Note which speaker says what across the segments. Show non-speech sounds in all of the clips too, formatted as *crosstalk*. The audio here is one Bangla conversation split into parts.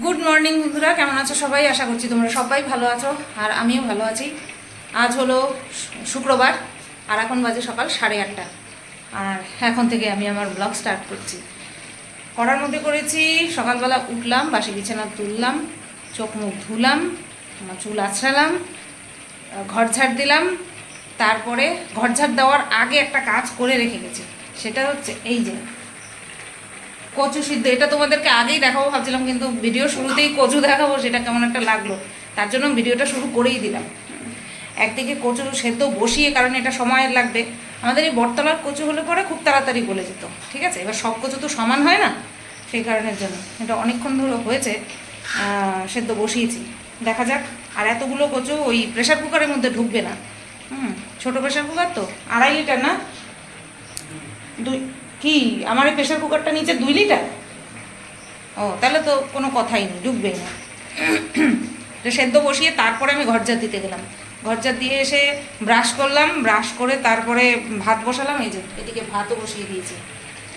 Speaker 1: গুড মর্নিং বন্ধুরা। কেমন আছো সবাই? আশা করছি তোমরা সবাই ভালো আছো, আর আমিও ভালো আছি। আজ হলো শুক্রবার, আর এখন বাজে সকাল সাড়ে আটটা। আর এখন থেকে আমি আমার ব্লগ স্টার্ট করছি। করার মধ্যে করেছি, সকালবেলা উঠলাম, বাসি বিছানা তুললাম, চোখ মুখ ধুলাম, আমার চুল আছড়ালাম ঘর ঝাড় দিলাম, তারপরে ঘর ঝাড় দেওয়ার আগে একটা কাজ করে রেখে গেছি। সেটা হচ্ছে এই যে কচু সিদ্ধ, এটা তোমাদেরকে আগেই দেখাবো, ভাবছিলাম কিন্তু ভিডিও শুরুতেই কচু দেখাবো, সেটা কেমন একটা লাগল। তার জন্য ভিডিওটা শুরু করেই দিলাম। একদিকে কচু সেদ্ধ বসিয়ে, কারণ এটা সময় লাগবে। আমাদের এই বটতলার কচু হলে পরে খুব তাড়াতাড়ি গলে যেত, ঠিক আছে? এবার সব কচু তো সমান হয় না, সেই কারণের জন্য। এটা অনেকক্ষণ ধরে হয়েছে সেদ্ধ বসিয়েছি। দেখা যাক, আর এতগুলো কচু ওই প্রেশার কুকারের মধ্যে ঢুকবে না। হুম, ছোটো প্রেশার কুকার তো, আড়াই লিটার না? দুই কি? আমার এই প্রেশার কুকারটা নিচে দুই লিটার ও, তাহলে তো কোনো কথাই নেই, ডুববেই না। তো সেদ্ধ বসিয়ে তারপরে আমি ঘরজাত দিতে গেলাম। ঘরজাত দিয়ে এসে ব্রাশ করলাম ব্রাশ করে তারপরে ভাত বসালাম, এই যে এদিকে ভাতও বসিয়ে দিয়েছি।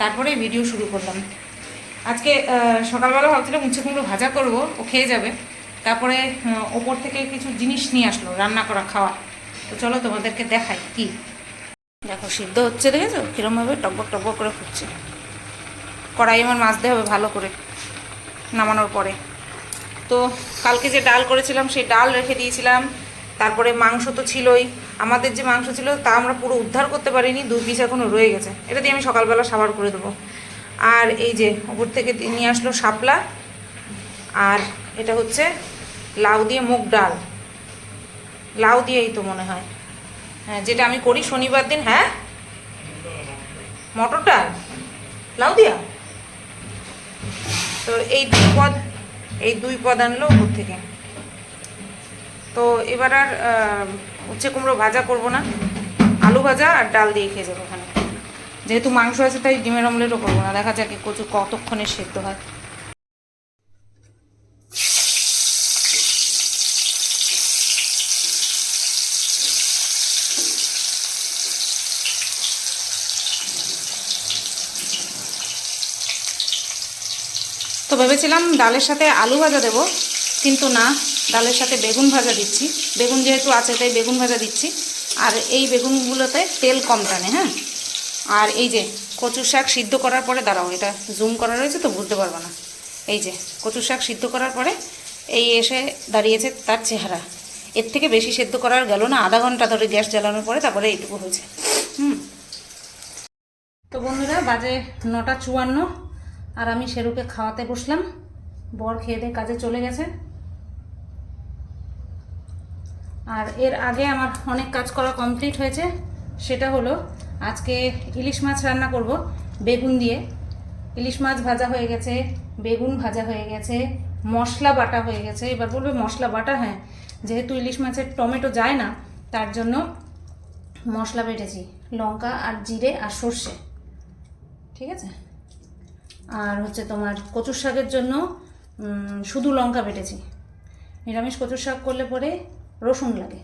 Speaker 1: তারপরে ভিডিও শুরু করলাম। আজকে সকালবেলা ভাবছিলাম উচ্ছে কুমড়ো ভাজা করব, ও খেয়ে যাবে। তারপরে ওপর থেকে কিছু জিনিস নিয়ে আসলো, রান্না করা, খাওয়া। তো চলো তোমাদেরকে দেখাই কি। দেখো, সিদ্ধ হচ্ছে, দেখেছ? কীরমভাবে টকবক টকবক করে ফুটছে। কড়াই আমার মাজতে হবে ভালো করে, নামানোর পরে। তো কালকে যে ডাল করেছিলাম, সেই ডাল রেখে দিয়েছিলাম। তারপরে মাংস তো ছিলই। আমাদের যে মাংস ছিল, তা আমরা পুরো উদ্ধার করতে পারিনি, দু পিস এখনও রয়ে গেছে। এটা দিয়ে আমি সকালবেলা সাবার করে দেবো। আর এই যে ওপর থেকে নিয়ে আসলো শাপলা, আর এটা হচ্ছে লাউ দিয়ে মুগ ডাল। লাউ দিয়েই তো মনে হয়। হ্যাঁ যেটা আমি করি শনিবার দিন হ্যাঁ? মটরটা? লাউ দিয়া? তো এই দুই পদ, এই দুই পদ আনলো উপর থেকে। তো এবার আর উচ্ছে কুমড়ো ভাজা করব না। আলু ভাজা আর ডাল দিয়ে খেয়ে যাব ওখানে। যেহেতু মাংস আছে, তাই ডিমের অমলেটও করব না। দেখা যাক কচু কতক্ষণে সেদ্ধ হয়। ভেবেছিলাম ডালের সাথে আলু ভাজা দেব, কিন্তু না, ডালের সাথে বেগুন ভাজা দিচ্ছি। বেগুন যেহেতু আছে, তাই বেগুন ভাজা দিচ্ছি। আর এই বেগুনগুলোতে তেল কম টানে হ্যাঁ? আর এই যে কচু শাক সিদ্ধ করার পরে, দাঁড়াও, এটা জুম করা রয়েছে তো বুঝতে পারব না। এই যে কচু শাক সিদ্ধ করার পরে, এই এসে দাঁড়িয়েছে তার চেহারা। এর থেকে বেশি সেদ্ধ করার গেল না, আধা ঘণ্টা ধরে গ্যাস জ্বালানোর পরে তারপরে এইটুকু হয়েছে। হুম। তো বন্ধুরা, বাজে নটা চুয়ান্ন। আর আমি শেরুকে খাওয়াতে বসলাম। বর খেয়ে দিয়ে কাজে চলে গেছে। আর এর আগে আমার অনেক কাজ করা কমপ্লিট হয়েছে। সেটা হলো, আজকে ইলিশ মাছ রান্না করব, বেগুন দিয়ে। ইলিশ মাছ ভাজা হয়ে গেছে, বেগুন ভাজা হয়ে গেছে, মশলা বাটা হয়ে গেছে। এবার বলবে মশলা বাটা হ্যাঁ। যেহেতু ইলিশ মাছের টমেটো যায় না, তার জন্য মশলা বেটেছি, লঙ্কা আর জিরে আর সর্ষে। ঠিক আছে? আর হচ্ছে তোমার কচুর শাকের জন্য শুধু লঙ্কা বেটেছি। নিরামিষ কচুর শাক করলে পরে রসুন লাগে,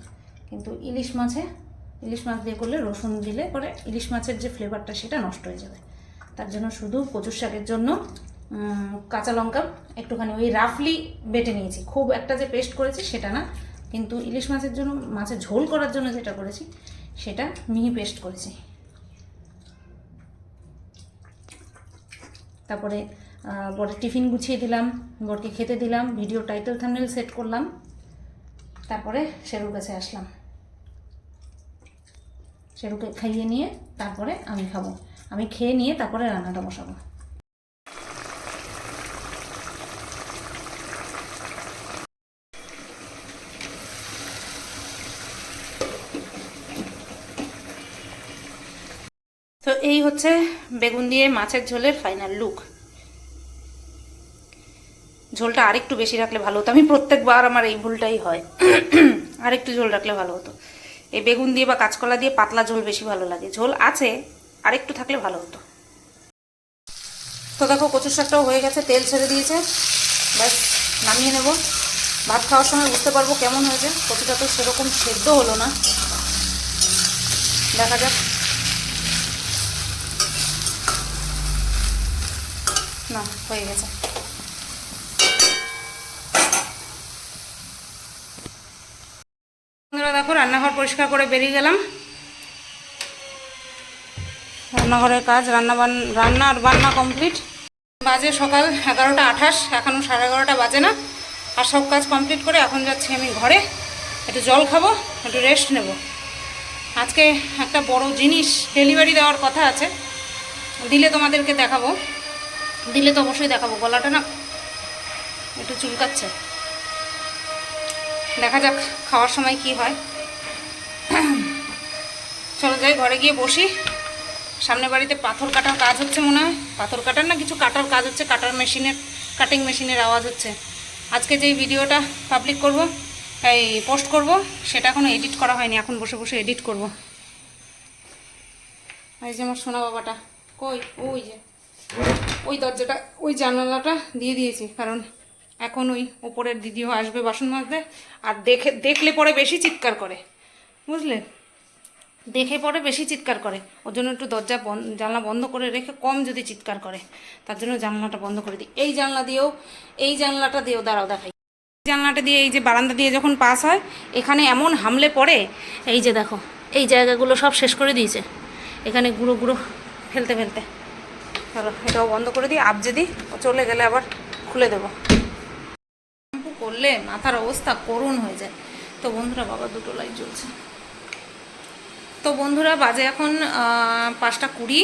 Speaker 1: কিন্তু ইলিশ মাছে, ইলিশ মাছ দিয়ে করলে রসুন দিলে পরে ইলিশ মাছের যে ফ্লেভারটা সেটা নষ্ট হয়ে যাবে। তার জন্য শুধু কচুর শাকের জন্য কাঁচা লঙ্কা, একটুখানি ওই রাফলি বেটে নিয়েছি। খুব একটা যে পেস্ট করেছি সেটা না, কিন্তু ইলিশ মাছের জন্য, মাছের ঝোল করার জন্য যেটা করেছি, সেটা মিহি পেস্ট করেছি। তারপরে বড় টিফিন গুছিয়ে দিলাম, বরকে খেতে দিলাম, ভিডিও টাইটেল থামনেল সেট করলাম, তারপরে শেরুর কাছে আসলাম। শেরুকে খাইয়ে নিয়ে তারপরে আমি খাব। আমি খেয়ে নিয়ে তারপরে রান্নাটা বসাবো। তো এই হচ্ছে বেগুন দিয়ে মাছের ঝোলের ফাইনাল লুক ঝোলটা আরেকটু বেশি রাখলে ভালো হতো। আমি প্রত্যেকবার আমার এই ভুলটাই হয়। *coughs* আরেকটু ঝোল রাখলে ভালো হতো। এই বেগুন দিয়ে বা কাঁচকলা দিয়ে পাতলা ঝোল বেশি ভালো লাগে। ঝোল আছে আরেকটু থাকলে ভালো হতো। তো দেখো কচুর শাকটাও হয়ে গেছে তেল ছেড়ে দিয়েছে। ব্যাস নামিয়ে নেব। ভাত খাওয়ার সময় বুঝতে পারব কেমন হয়েছে। কচুটা তো সেরকম সেদ্ধ হলো না। দেখা যাক। না, হয়ে গেছে। বন্ধুরা দেখো, রান্নাঘর পরিষ্কার করে বেরিয়ে গেলাম। রান্নাঘরের কাজ, রান্না রান্না আর বান্না কমপ্লিট। বাজে সকাল এগারোটা আঠাশ এখনও সাড়ে এগারোটা বাজে না। আর সব কাজ কমপ্লিট করে এখন যাচ্ছি আমি ঘরে। একটু জল খাব, একটু রেস্ট নেব। আজকে একটা বড় জিনিস ডেলিভারি দেওয়ার কথা আছে, দিলে তোমাদেরকে দেখাবো। দিলে তো অবশ্যই দেখাবো, গলাটা না একটু চুলকাচ্ছে। দেখা যাক খাওয়ার সময় কি হয়। চলো যাই, ঘরে গিয়ে বসি। সামনে বাড়িতে পাথর কাটার কাজ হচ্ছে মনে হয়। পাথর কাটার না কিছু কাটার কাজ হচ্ছে, কাটার মেশিনের কাটিং মেশিনের আওয়াজ হচ্ছে। আজকে যেই ভিডিওটা পাবলিক করব, এই পোস্ট করব, সেটা এখনও এডিট করা হয়নি। এখন বসে বসে এডিট করব। এই যে আমার সোনা বাবাটা। কই? ওই যে। ওই দরজাটা, ওই জানালাটা দিয়ে দিয়েছি, কারণ এখন ওই ওপরের দিদিও আসবে বাসন মাজতে, আর দেখে, দেখলে পরে বেশি চিৎকার করে, বুঝলে? দেখে পরে বেশি চিৎকার করে, ওর জন্য একটু দরজা জানলা বন্ধ করে রেখে কম যদি চিৎকার করে, তার জন্য জানলাটা বন্ধ করে দিই। এই জানলা দিয়েও, এই জানলাটা দিয়েও দাঁড়াও দেখাই। জানলাটা দিয়ে এই যে বারান্দা দিয়ে যখন পাস হয়, এখানে এমন হামলে পড়ে, এই যে দেখো, এই জায়গাগুলো সব শেষ করে দিয়েছে। এখানে গুঁড়ো গুঁড়ো, ফেলতে ফেলতে। চলো, এটাও বন্ধ করে দিই। দিই ও চলে গেলে আবার খুলে দেবো। শ্যাম্পু করলে মাথার অবস্থা করুণ হয়ে যায়। তো বন্ধুরা, বাবা দুটো লাইট জ্বলছে। তো বন্ধুরা, বাজে এখন পাঁচটা কুড়ি।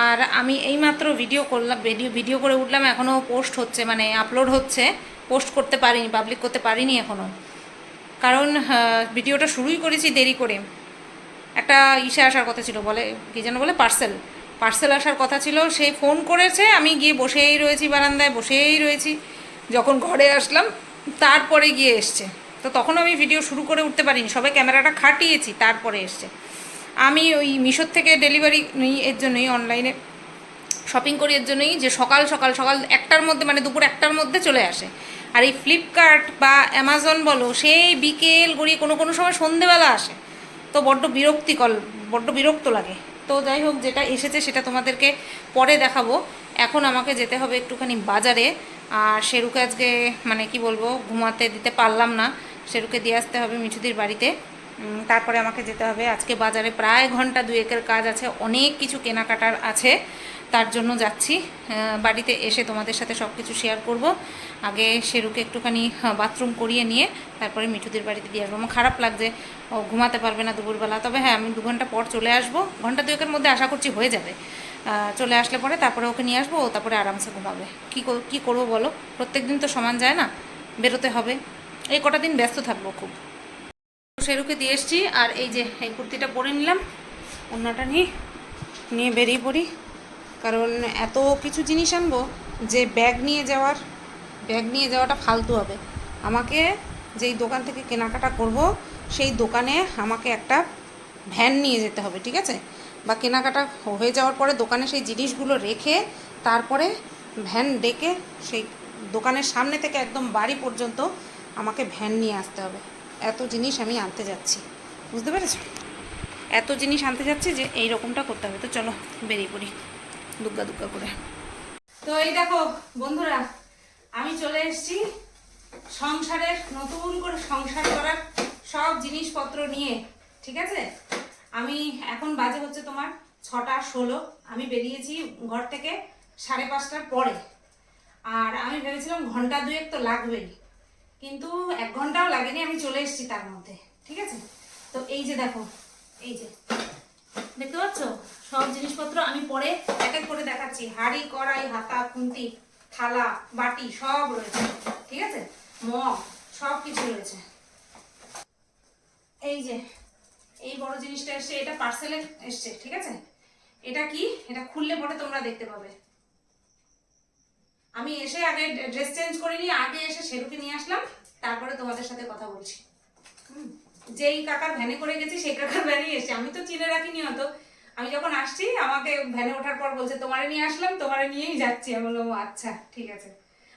Speaker 1: আর আমি এইমাত্র ভিডিও করলাম ভিডিও ভিডিও করে উঠলাম, এখনও পোস্ট হচ্ছে মানে আপলোড হচ্ছে। পোস্ট করতে পারিনি পাবলিক করতে পারিনি এখনও। কারণ ভিডিওটা শুরুই করেছি দেরি করে। একটা ইসে আসার কথা ছিল, বলে, কী যেন বলে পার্সেল পার্সেল আসার কথা ছিল, সে ফোন করেছে, আমি গিয়ে বসেই রয়েছি বারান্দায়, বসেই রয়েছি। যখন ঘরে আসলাম, তারপরে গিয়ে এসছে। তো তখন আমি ভিডিও শুরু করে উঠতে পারিনি সবাই ক্যামেরাটা খাটিয়েছি, তারপরে এসছে। আমি ওই মিশোর থেকে ডেলিভারি নিই এর জন্যই অনলাইনে শপিং করি এর জন্যই, যে সকাল সকাল সকাল একটার মধ্যে মানে দুপুর একটার মধ্যে চলে আসে। আর এই ফ্লিপকার্ট বা অ্যামাজন বলো, সেই বিকেল গড়িয়ে কোনো কোনো সময় সন্ধেবেলা আসে। তো বড্ড বিরক্তিকর, বড্ড বিরক্ত লাগে। তো যাই হোক, যেটা এসেছে সেটা তোমাদেরকে পরে দেখাবো। এখন আমাকে যেতে হবে একটুখানি বাজারে। আর শেরুকে আজকে মানে কি বলব, ঘুমাতে দিতে পারলাম না। শেরুকে দিয়ে আসতে হবে মিঠুদির বাড়িতে। তারপরে আমাকে যেতে হবে। আজকে বাজারে প্রায় ঘণ্টা দুয়েকের কাজ আছে, অনেক কিছু কেনাকাটার আছে। তার জন্য যাচ্ছি। বাড়িতে এসে তোমাদের সাথে সব কিছু শেয়ার করব। আগে শেরুকে একটুখানি বাথরুম করিয়ে নিয়ে তারপরে মিঠুদের বাড়িতে দিয়ে আসব। আমার খারাপ লাগছে, ও ঘুমাতে পারবে না দুপুরবেলা। তবে হ্যাঁ আমি দু ঘণ্টা পর চলে আসব। ঘণ্টা দুয়েকের মধ্যে আশা করছি হয়ে যাবে। চলে আসলে পরে তারপরে ওকে নিয়ে আসব, ও তারপরে আরামসে ঘুমাবে। কী কী করব বলো? প্রত্যেক দিন তো সমান যায় না, বেরোতে হবে। এই কটা দিন ব্যস্ত থাকব খুব। শেরুকে দিয়ে এসছি, আর এই যে, এই কুর্তিটা পরে নিলাম। অন্যটা নিয়ে নিয়ে বেরিয়ে পড়ি। কারণ এত কিছু জিনিস আনব যে ব্যাগ নিয়ে যাওয়ার, ব্যাগ নিয়ে যাওয়াটা ফালতু হবে। আমাকে যেই দোকান থেকে কেনাকাটা করব, সেই দোকানে আমাকে একটা ভ্যান নিয়ে যেতে হবে, ঠিক আছে? বা কেনাকাটা হয়ে যাওয়ার পরে দোকানে সেই জিনিসগুলো রেখে তারপরে ভ্যান ডেকে সেই দোকানের সামনে থেকে একদম বাড়ি পর্যন্ত আমাকে ভ্যান নিয়ে আসতে হবে। এত জিনিস আমি আনতে যাচ্ছি। বুঝতে পেরেছ? এত জিনিস আনতে যাচ্ছি যে এই রকমটা করতে হবে। তো চলো বেরিয়ে পড়ি। দুগ্গা দুগ্গা করে। তো এই দেখো বন্ধুরা, আমি চলে এসেছি সংসারের, নতুন করে সংসার করার সব জিনিসপত্র নিয়ে, ঠিক আছে? আমি এখন বাজে হচ্ছে তোমার ছটা ষোলো। আমি বেরিয়েছি ঘর থেকে সাড়ে পাঁচটার পরে। আর আমি ভেবেছিলাম ঘণ্টা দুয়েক তো লাগবেই, কিন্তু এক ঘন্টাও লাগেনি, আমি চলে এসেছি তার মধ্যে, ঠিক আছে? তো এই যে দেখো, এই যে। দেখতে পাচ্ছ? সব জিনিসপত্র আমি পরে এক এক করে দেখাচ্ছি। হাঁড়ি, কড়াই, হাতা, খুন্তি, থালা, বাটি সব রয়েছে। ঠিক আছে? মগ সব কিছু রয়েছে। এই যে, এই বড় জিনিসটা এসছে, এটা পার্সেলে এসছে, ঠিক আছে? এটা কি? এটা খুললে পরে তোমরা দেখতে পাবে। আমি এসে আগে ড্রেস চেঞ্জ করে নিয়ে আগে এসে সেরুকে নিয়ে আসলাম, তারপরে তোমাদের সাথে কথা বলছি। হুম। যেই কাকার ভ্যানে করে গেছি, সেই কাকার ভ্যানে এসে। আমি তো চিনে রাখিনি হয়তো আমি যখন আসছি, আমাকে ভ্যানে ওঠার পর বলছে, তোমারে নিয়ে আসলাম, তোমারে নিয়েই যাচ্ছি। আমি বললাম আচ্ছা ঠিক আছে।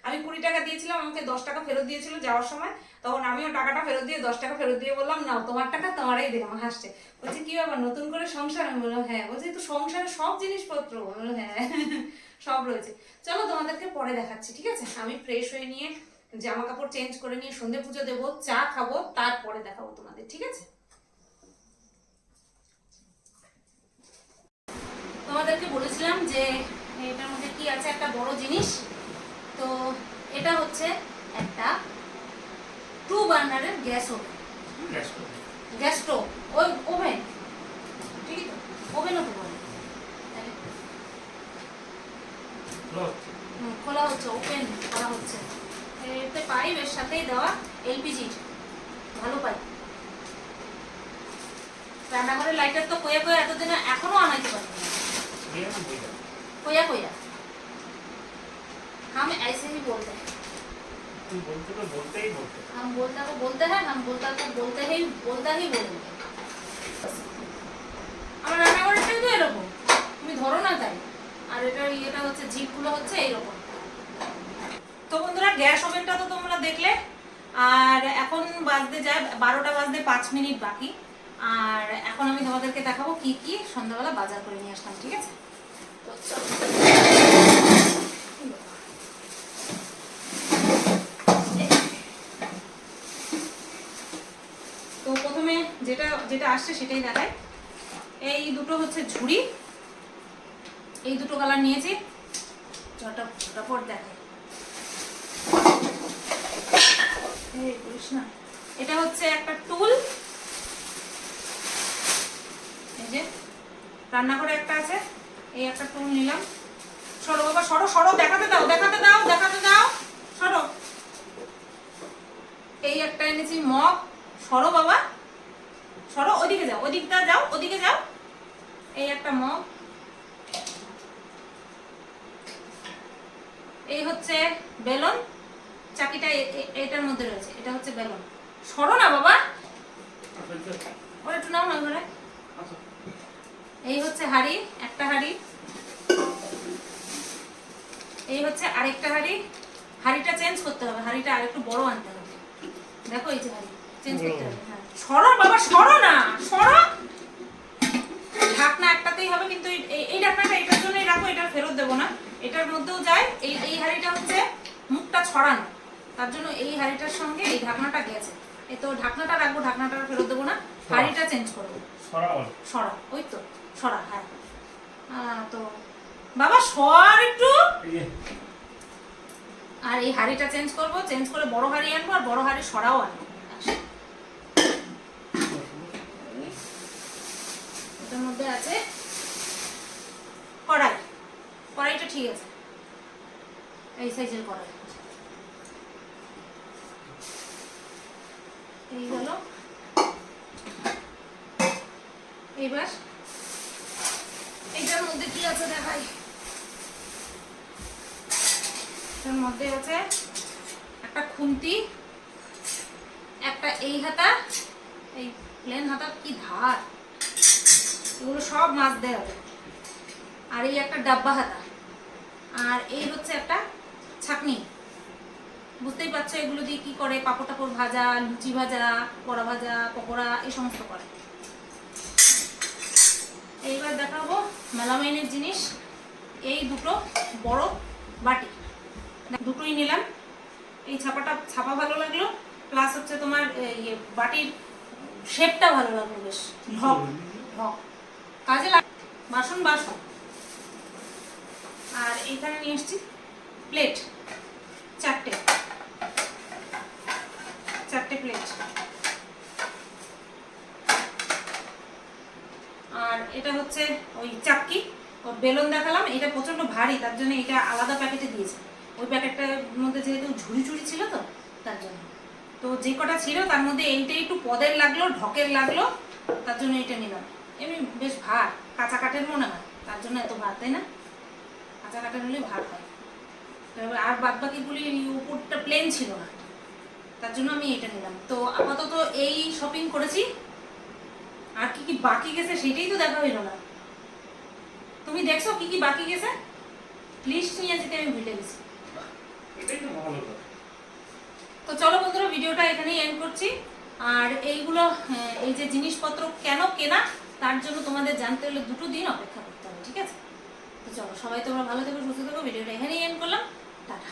Speaker 1: আমি কুড়ি টাকা দিয়েছিলাম, আমাকে দশ টাকা ফেরত দিয়েছিল যাওয়ার সময়। তখন আমিও টাকাটা ফেরত দিয়ে দশ টাকা ফেরত দিয়ে বললাম না তোমার টাকা তোমারই দিলাম। হাসছে। বলছি, কি ব্যাপার, নতুন করে সংসার? আমি বললাম হ্যাঁ। বলছি, তো সংসারে সব জিনিসপত্র? আমি বললাম হ্যাঁ সব রয়েছে। চলো তোমাদেরকে পরে দেখাচ্ছি, ঠিক আছে? আমি ফ্রেশ হয়ে নিয়ে জামা কাপড় চেঞ্জ করে নিয়ে সন্ধে পুজো দেব চা খাব তারপরে দেখাবো তোমাদের ঠিক আছে? তোমাদেরকে বলেছিলাম যে এটার মধ্যে কি আছে একটা বড় জিনিস? তো এটা হচ্ছে একটা টু বার্নারের গ্যাস ওভেন। Gas stove. ওই ওভেন। ঠিক আছে ওভেনও তো বলে।
Speaker 2: খোলা হচ্ছে
Speaker 1: ওপেন করা হচ্ছে। এতে পাইপ এর সাথেই দেওয়া এলপিজির ভালো পাইপ রান্নাঘরের লাইটার তো কয়া কয়া এতদিনে এখনো আনাইতে পারি না
Speaker 2: দিয়ে আমি বই দেবো।
Speaker 1: कोया कोया हम ऐसे ही बोलते हैं
Speaker 2: তুই বলতে তো বলতেই বলতে
Speaker 1: हम बोलता को बोलते हैं हम बोलता को बोलते ही बोलता ही बोलेंगे আমার রান্নাঘরটাই তো এরকম তুমি ধরো না তাই আর এটার ইয়েটা হচ্ছে জিপগুলো হচ্ছে এইরকম তো বন্ধুরা, গ্যাস ওভেনটা তো তোমরা দেখলে। আর এখন বাজতে যায়, বারোটা বাজতে পাঁচ মিনিট বাকি। আর এখন আমি তোমাদেরকে দেখাবো কি কি সন্ধ্যাবেলা বাজার করে নিয়ে আসলাম, ঠিক আছে? তো প্রথমে যেটা যেটা আসছে সেটাই দেখায় এই দুটো হচ্ছে ঝুড়ি। এই দুটো কালার নিয়েছি। ছটা ফটাফট দেখায় এই করিস না এটা হচ্ছে একটা টুল এই যে, রান্নাঘরে একটা আছে, এই একটা টুল নিলাম। সরো বাবা, সরো সরো, দেখাতে দাও দেখাতে দাও দেখাতে দাও, সরো। এই একটা এনেছি মগ। সরো বাবা, সরো, ওদিকে যাও, ওদিকটা যাও, ওদিকে যাও। এই একটা মগ। এই হচ্ছে বেলন। চাকিটা এটার মধ্যে রয়েছে। এটা হচ্ছে বেলন। সরো না, বাবা। ওর একটু নাও না ঘরে। এই হচ্ছে হাড়ি, একটা হাড়ি। এই হচ্ছে আরেকটা হাড়ি। হাড়িটা চেঞ্জ করতে হবে। হাড়িটা আরেকটু বড় আনতে হবে। দেখো এই যে হাড়ি। চেঞ্জ করতে হবে। হ্যাঁ। সরো, বাবা, সরো না। সরো। ঢাকনা একটাতেই হবে, কিন্তু এই ঢাকনাটা এটার জন্যই রাখো, এটা ফেরত দেবো না। এটার মধ্যেও যায়। এই এই হাড়িটা হচ্ছে মুখটা ছড়ানো। তার জন্য এই হাড়িটার সঙ্গে এই ঢাকনাটা গেছে। এই তো ঢাকনাটা রাখব ঢাকনাটা ফেরত দেবো না। হাড়িটা চেঞ্জ করব। সরা ওই তো সরা হ্যাঁ। তো বাবা সর একটু। আর এই হাড়িটা চেঞ্জ করব চেঞ্জ করে বড় হাড়ি আনব আর বড় হাড়ি সরাও আনব। এটার মধ্যে আছে কড়াই। কড়াইটা ঠিক আছে। এই সাইজের কড়াই এই হলো এইবার এইটার মধ্যে কি আছে দেখাই এটার মধ্যে আছে একটা খুন্তি, একটা এই হাতা, এই প্লেন হাতা কি ধার? এগুলো সব মাছ দেওয়া হবে। আর এই একটা ডাব্বা হাতা। আর এই হচ্ছে একটা ছাকনি। বুঝতেই পারছ এগুলো দিয়ে কি করে? পাপড় টাপড় ভাজা, লুচি ভাজা, বড়া ভাজা, পকোড়া, এই সমস্ত করে। মেলামাইনের জিনিস, এই দুটো বড় বাটি। দুটোই নিলাম। এই ছাপাটা, ছাপা ভালো লাগল প্লাস হচ্ছে তোমার ইয়ে বাটির শেপটা ভালো লাগল বেশ। ঢক ঢক। কাজে লাগ, বাসন বাসন। আর এইখানে নিয়ে এসছি প্লেট চারটে। চারটে প্লেট আর এটা হচ্ছে ওই চাক্কি। বেলুন দেখালাম, এটা প্রচণ্ড ভারী, তার জন্য এটা আলাদা প্যাকেটে দিয়েছে। ওই প্যাকেটটার মধ্যে যেহেতু ঝুড়ি ঝুড়ি ছিল তো, তার জন্য। তো যে কটা ছিল, তার মধ্যে এইটা একটু পদের লাগল, ঢকের লাগল, তার জন্য এটা নিলাম। এমনি বেশ ভার, কাঁচা কাঠের মনে হয়, তার জন্য এত ভার, তাই না? কাঁচা কাঠের হলে ভার হয়। তো এবার আর বাদ বাকিগুলি উপরটা প্লেন ছিল না। তার জন্য আমি এটা নিলাম। তো আপাতত এই শপিং করেছি। আর কি কি বাকি গেছে সেটাই তো দেখা হইল না। তুমি দেখছ কি কি বাকি গেছে? লিস্ট নিয়ে যেতে আমি ভুলে গেছি। তো চলো বন্ধুরা ভিডিওটা এখানেই এন্ড করছি। আর এইগুলো হ্যাঁ, এই যে জিনিসপত্র কেন কেনা তার জন্য তোমাদের জানতে হলে দুটো দিন অপেক্ষা করতে হবে ঠিক আছে? তো চলো সবাই তোমরা ভালো থেকো সুস্থ থেকো ভিডিওটা এখানেই এন্ড করলাম। টাটা।